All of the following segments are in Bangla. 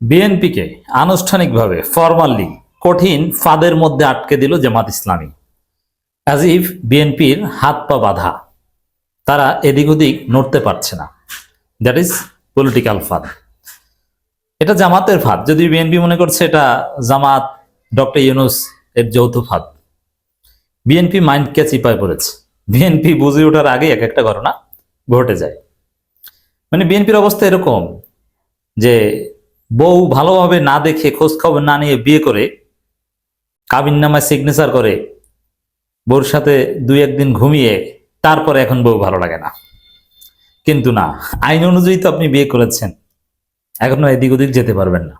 বিএনপিকে আনুষ্ঠানিকভাবে ফর্মালি কঠিন ফাঁদের মধ্যে আটকে দিল জামাত ইসলামী। অ্যাজ ইফ বিএনপির হাত পা বাঁধা। তারা এদিক ওদিক নড়তে পারছে না। দ্যাট ইজ পলিটিক্যাল ফাঁদ। এটা জামাতের ফাঁদ। যদি বিএনপি মনে করছে এটা জামাত, ডক্টর ইউনুস এর যৌথ ফাঁদ। বিএনপি মাইন্ডকে চিপায় পড়েছে। বিএনপি বুঝে ওঠার আগে এক একটা ঘটনা ঘটে যায়। মানে বিএনপির অবস্থা এরকম যে বউ ভালোভাবে না দেখে খোঁজ খবর না নিয়ে বিয়ে করে, কাবিন নামায় সিগনেচার করে, বউর সাথে দুই একদিন ঘুমিয়ে তারপরে এখন বউ ভালো লাগে না। কিন্তু না, আইন অনুযায়ী তো আপনি বিয়ে করেছেন। এখনও এদিক ওদিক যেতে পারবেন না।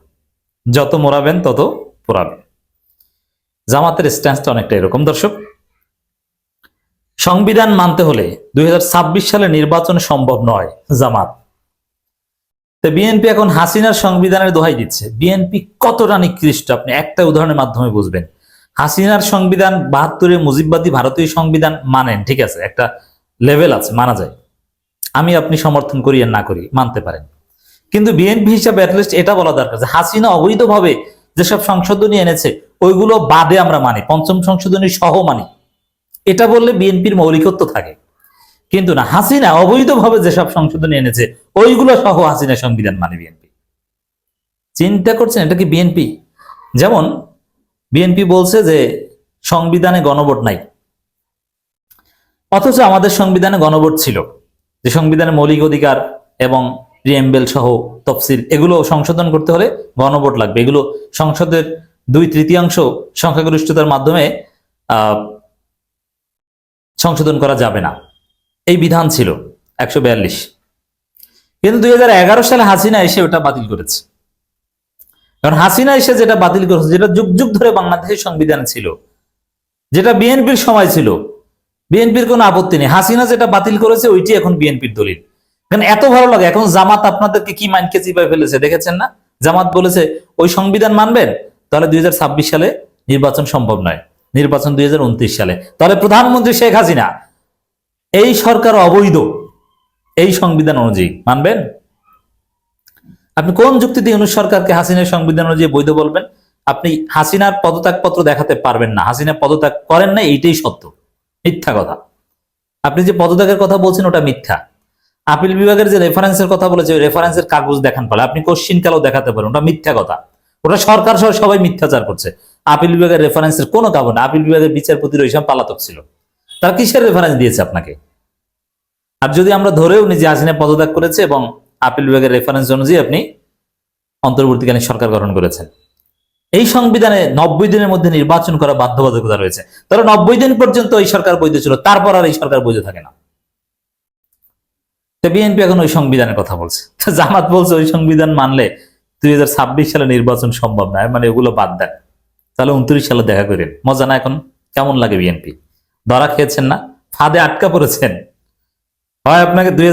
যত মোরাবেন তত পোড়াবেন। জামাতের স্ট্যান্সটা অনেকটা এরকম, দর্শক। সংবিধান মানতে হলে দুই হাজার ছাব্বিশ সালে নির্বাচন সম্ভব নয় জামাত। তো বিএনপি এখন হাসিনার সংবিধানের দোহাই দিচ্ছে। বিএনপি কতটা নিকৃষ্ট? আপনি একটা উদাহরণের মাধ্যমে বুঝবেন। হাসিনার সংবিধান বাহাত্তরে মুজিববাদী ভারতীয় সংবিধান মানেন, ঠিক আছে? একটা লেভেল আছে, মানা যায়। আমি আপনি সমর্থন করি আর না করি, মানতে পারেন। কিন্তু বিএনপি হিসাবে অ্যাটলিস্ট এটা বলা দরকার যে হাসিনা অবৈধভাবে যেসব সংশোধনী এনেছে, ওইগুলো বাদে আমরা মানি, পঞ্চম সংশোধনী সহ মানি। এটা বললে বিএনপির মৌলিকত্ব থাকে। কিন্তু না, হাসিনা অবৈধভাবে যেসব সংশোধন এনেছে, ওইগুলো সহ হাসিনা সংবিধান মানে বিএনপি। চিন্তা করছেন, এটা কি বিএনপি? যেমন বিএনপি বলছে যে সংবিধানে গণভোট নাই। অথচ আমাদের সংবিধানে গণভোট ছিল। যে সংবিধানের মৌলিক অধিকার এবং প্রিএমবেল সহ তফসিল, এগুলো সংশোধন করতে হলে গণভোট লাগবে। এগুলো সংসদের দুই তৃতীয়াংশ সংখ্যাগরিষ্ঠতার মাধ্যমে সংশোধন করা যাবে না। এই বিধান ছিল, একশো বিয়াল্লিশ। কিন্তু দুই হাজার এগারো সালে হাসিনা এসে ওটা বাতিল করেছে। কারণ হাসিনা এসে যেটা বাতিল করেছে, যেটা যুগ যুগ ধরে বাংলাদেশের সংবিধানে ছিল, যেটা বিএনপির সময় ছিল, বিএনপির কোনো আপত্তি নেই। হাসিনা যেটা বাতিল করেছে, ওইটি এখন বিএনপির দলিল। কারণ এত ভালো লাগে, এখন জামাত আপনাদেরকে কি মাইন্ডকে চিপায় ফেলেছে, দেখেছেন না? জামাত বলেছে, ওই সংবিধান মানবেন? তাহলে দুই হাজার ছাব্বিশ সালে নির্বাচন সম্ভব নয়। নির্বাচন দুই হাজার উনত্রিশ সালে। তাহলে প্রধানমন্ত্রী শেখ হাসিনা এই সরকার অবৈধ। এই সংবিধান অনুযায়ী। মানবেন? আপনি কোন যুক্তিতে ইউনুস সরকারকে হাসিনার সংবিধান অনুযায়ী বৈধ বলবেন? আপনি হাসিনার পদত্যাগপত্র দেখাতে পারবেন না। হাসিনা পদত্যাগ করেন না, এইটাই সত্য। মিথ্যা কথা। আপনি যে পদত্যাগের কথা বলছেন, ওটা মিথ্যা। আপিল বিভাগের যে রেফারেন্সের কথা বলেছে রেফারেন্সের কাগজ দেখান পারে আপনি কোশ্চিন কালেও দেখাতে পারেন, ওটা মিথ্যা কথা। ওটা সরকার সহ সবাই মিথ্যাচার করছে। আপিল বিভাগের রেফারেন্সের কোনো কাগজ না। আপিল বিভাগের বিচারপতির ওইসব পালাতক ছিল। তারা কিসের রেফারেন্স দিয়েছে আপনাকে? আর যদি আমরা ধরেও নিই যে পদত্যাগ করেছে এবং আপিল বিভাগের রেফারেন্স অনুযায়ী আপনি অন্তর্বর্তীকালীন সরকার গঠন করেছেন। এই সংবিধানে নব্বই দিনের মধ্যে নির্বাচন করা বাধ্যবাধকতা রয়েছে। তাহলে নব্বই দিন পর্যন্ত এই সরকার বৈধ ছিল, তারপর আর এই সরকার বৈধ থাকে না। বিএনপি এখন ওই সংবিধানের কথা বলছে। জামাত বলছে, ওই সংবিধান মানলে দুই হাজার ছাব্বিশ সালে নির্বাচন সম্ভব না মানে ওগুলো বাদ দেন। তাহলে উনত্রিশ সালে দেখা করেন মজা না এখন? কেমন লাগে বিএনপি? ধরা খেয়েছেন না? ফাঁদে আটকা পড়েছেন? হয় আপনাকে দুই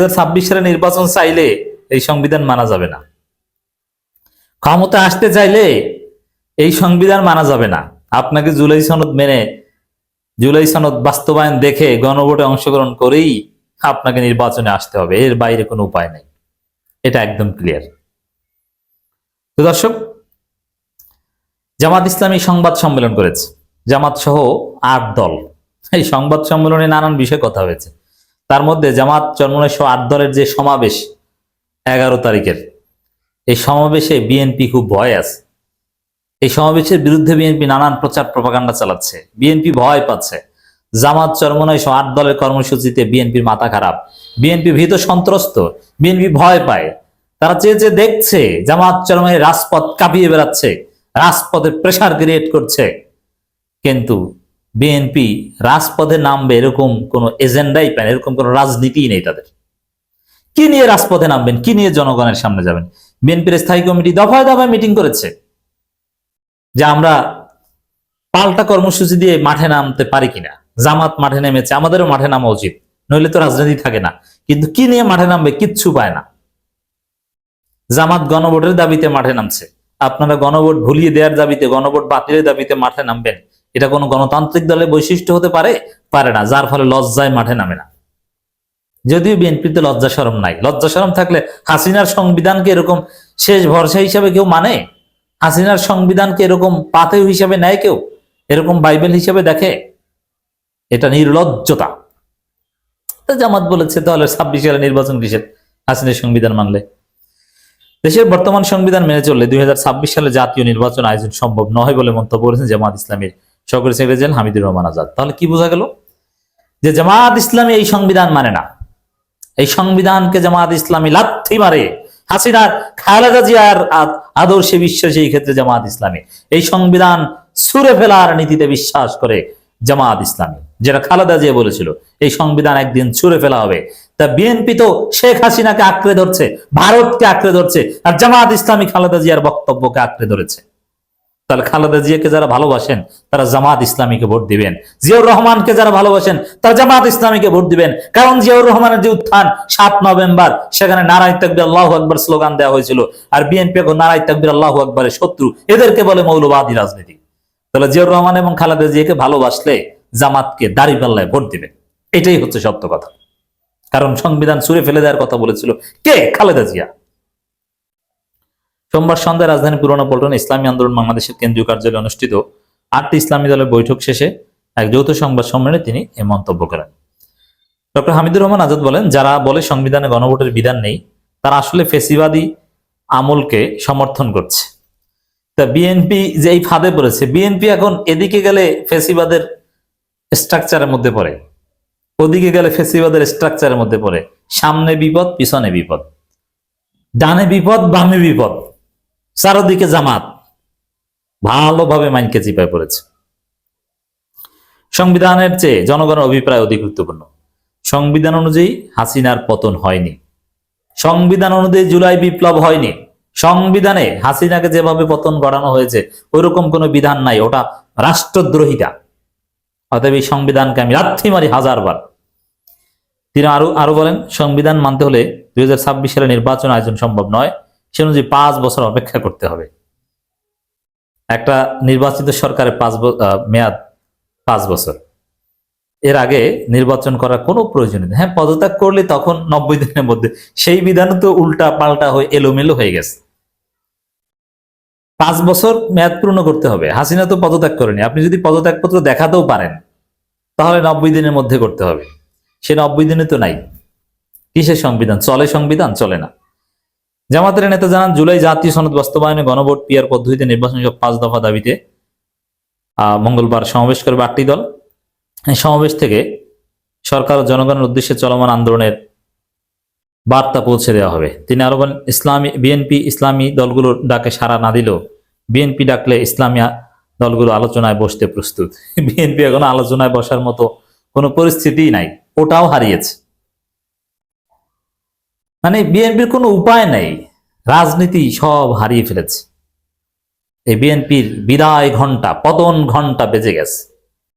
সালে নির্বাচন চাইলে এই সংবিধান মানা যাবে না। ক্ষমতা আসতে চাইলে এই সংবিধান মানা যাবে না। আপনাকে জুলাই সনদ মেনে, জুলাই সনদ বাস্তবায়ন দেখে গণভোটে অংশগ্রহণ করেই আপনাকে নির্বাচনে আসতে হবে। এর বাইরে কোনো উপায় নেই। এটা একদম ক্লিয়ার তো দর্শক, জামাত ইসলামী সংবাদ সম্মেলন করেছে। জামাত সহ আট দল। এই সংবাদ সম্মেলনে নানান বিষয়ে কথা হয়েছে। তার মধ্যে জামাত সহ আট দলের যে সমাবেশ, এগারো তারিখের, এই সমাবেশে বিএনপি খুব ভয় আছে। এই সমাবেশের বিরুদ্ধে বিএনপি নানান প্রচার প্রপাগান্ডা চালাচ্ছে। বিএনপি ভয় পাচ্ছে। জামাত চরমনায় সহ আট দলের কর্মসূচিতে বিএনপির মাথা খারাপ। বিএনপি ভীত সন্ত্রস্ত। বিএনপি ভয় পায়। তারা চেয়ে চেয়ে দেখছে জামাত চরমায় রাজপথ কাঁপিয়ে বেড়াচ্ছে রাজপথে প্রেসার ক্রিয়েট করছে। কিন্তু বিএনপি রাজপথে নামবে এরকম কোনো এজেন্ডাই পায় এরকম কোনো রাজনীতি নেই তাদের। কি নিয়ে রাজপথে নামবেন? কি নিয়ে জনগণের সামনে যাবেন? বিএনপির স্থায়ী কমিটি দফায় দফায় মিটিং করেছে যে আমরা পাল্টা কর্মসূচি দিয়ে মাঠে নামতে পারি কিনা। জামাত মাঠে নেমেছে, আমাদেরও মাঠে নামা উচিত। নইলে তো রাজনীতি থাকে না। কিন্তু কি নিয়ে মাঠে নামবে কিচ্ছু পায় না। জামাত গণভোটের দাবিতে মাঠে নামছে। আপনারা গণভোট ভুলিয়ে দেওয়ার দাবিতে, গণভোট বাতিলের দাবিতে মাঠে নামবেন। এটা কোনো গণতান্ত্রিক দলের বৈশিষ্ট্য হতে পারে পারে না, যার ফলে লজ্জায় মাঠে নামে না। যদিও বিএনপিতে লজ্জা সরম নাই। লজ্জা সরম থাকলে হাসিনার সংবিধানকে এরকম শেষ ভরসা হিসাবে কেউ মানে? হাসিনার সংবিধানকে এরকম পাথেয় হিসাবে নেয় কেউ? এরকম বাইবেল হিসাবে দেখে? এটা নির্লজ্জতা। জামাত বলেছে, তাহলে ছাব্বিশ সালে নির্বাচন কিসের? হাসিনের সংবিধান মানলে। দেশের বর্তমান সংবিধান মেনে চললে দুই হাজার ছাব্বিশ সালে জাতীয় নির্বাচন আয়োজন সম্ভব নয় বলে মন্তব্য করেছেন জামাত ইসলামের সহকারী সেক্রেটারি জেনারেল হামিদুর রহমান আজাদ। তাহলে কি বোঝা গেল? যে জামাত ইসলামী এই সংবিধান মানে না। এই সংবিধানকে জামাত ইসলামী লাথি মারে। হাসিনার খালেদা জিয়ার আদর্শে বিশ্বাসী এই ক্ষেত্রে জামাত ইসলামী। এই সংবিধান সুরে ফেলার নীতিতে বিশ্বাস করে জামাত ইসলামী। যেটা খালেদা জিয়া বলেছিল, এই সংবিধান একদিন ছুড়ে ফেলা হবে। তা বিএনপি তো শেখ হাসিনাকে আঁকড়ে ধরছে, ভারতকে আঁকড়ে ধরছে, আর জামাত ইসলামী খালেদা জিয়ার বক্তব্যকে আঁকড়ে ধরেছে। তাহলে খালেদা জিয়াকে যারা ভালোবাসেন, তারা জামাত ইসলামীকে ভোট দিবেন। জিয়াউর রহমানকে যারা ভালোবাসেন, তারা জামাত ইসলামীকে ভোট দিবেন। কারণ জিয়াউর রহমানের যে উত্থান, সাত নভেম্বর, সেখানে নারাই তাকবির আল্লাহ আকবর স্লোগান দেওয়া হয়েছিল। আর বিএনপি এখন নারাই তাকবির আল্লাহ আকবরের শত্রু। এদেরকে বলে মৌলবাদী রাজনীতি। তাহলে জিয়াউর রহমান এবং খালেদা জিয়াকে ভালোবাসলে জামাতকে দাড়ি পাল্লায় ভোট দিবেন এটাই হচ্ছে সত্য কথা। কারণ সংবিধান ছুঁড়ে ফেলে দেওয়ার কথা বলেছিল কে? খালেদা জিয়া। সোমবার সন্ধ্যায় রাজধানী পুরনো পল্টনে ইসলামী আন্দোলন বাংলাদেশের কেন্দ্রীয় কার্যালয়ে অনুষ্ঠিত আটটি ইসলামী দলের বৈঠক শেষে এক যৌথ সংবাদ সম্মেলনে তিনি এ মন্তব্য করেন। ডক্টর হামিদুর রহমান আজাদ বলেন, যারা বলে সংবিধানে গণভোটের বিধান নেই, তারা আসলে ফেসিবাদী আমলকে সমর্থন করছে। তা বিএনপি যে এই ফাঁদে পড়েছে, বিএনপি এখন এদিকে গেলে ফেসিবাদের স্ট্রাকচারের মধ্যে পড়ে, ওদিকে গেলে ফেসিবাদের স্ট্রাকচারের মধ্যে পড়ে, সামনে বিপদ, পিছনে বিপদ, ডানে বিপদ, বামে বিপদ। চারদিকে জামাত ভালোভাবে মাইনকে চিপায় পড়েছে। সংবিধানের চেয়ে জনগণের অভিপ্রায় অধিক গুরুত্বপূর্ণ। সংবিধান অনুযায়ী হাসিনার পতন হয়নি। সংবিধান অনুযায়ী জুলাই বিপ্লব হয়নি। সংবিধানে হাসিনাকে যেভাবে পতন ঘটানো হয়েছে, ওইরকম কোনো বিধান নাই। ওটা রাষ্ট্রদ্রোহিতা অতএব এই সংবিধানকে আমি লাথি মারি হাজারবার। তিনি আরও আরও বলেন, সংবিধান মানতে হলে দুই হাজার ছাব্বিশ সালে নির্বাচন আয়োজন সম্ভব নয়। সে অনুযায়ী পাঁচ বছর অপেক্ষা করতে হবে। একটা নির্বাচিত সরকারের পাঁচ মেয়াদ পাঁচ বছর। এর আগে নির্বাচন করার কোনো প্রয়োজন নেই। হ্যাঁ পদত্যাগ করলে তখন নব্বই দিনের মধ্যে সেই বিধান তো উল্টা পাল্টা হয়ে এলোমেলো হয়ে গেছে। পাঁচ বছর মেয়াদ পূর্ণ করতে হবে। হাসিনা তো পদত্যাগ করেনি। আপনি যদি পদত্যাগপত্র দেখাতেও পারেন, তাহলে নব্বই দিনের মধ্যে করতে হবে। সে নব্বই দিনে তো নাই। কিসের সংবিধান? চলে সংবিধান? চলে না। জামাতের নেতা জানান, জুলাই জাতীয় সনদ বাস্তবায়নে গণভোট পিয়ার পদ্ধতিতে নির্বাচন পাঁচ দফা দাবিতে মঙ্গলবার সমাবেশ করবে আটটি দল। এই সমাবেশ থেকে সরকার জনগণের উদ্দেশ্যে চলমান আন্দোলনের বার্তা পৌঁছে দেওয়া হবে। তিনি আরও বলেন, ইসলামী, বিএনপি ইসলামী দলগুলোর ডাকে সাড়া না দিলেও বিএনপি ডাকলে ইসলামী দলগুলো আলোচনায় বসতে প্রস্তুত। বিএনপি এখন আলোচনায় বসার মতো কোনো পরিস্থিতিই নাই, ওটাও হারিয়েছে। মানে বিএনপির কোনো উপায় নেই। রাজনীতি সব হারিয়ে ফেলেছে। এই বিএনপির বিদায় ঘণ্টা পতন ঘণ্টা বেজে গেছে।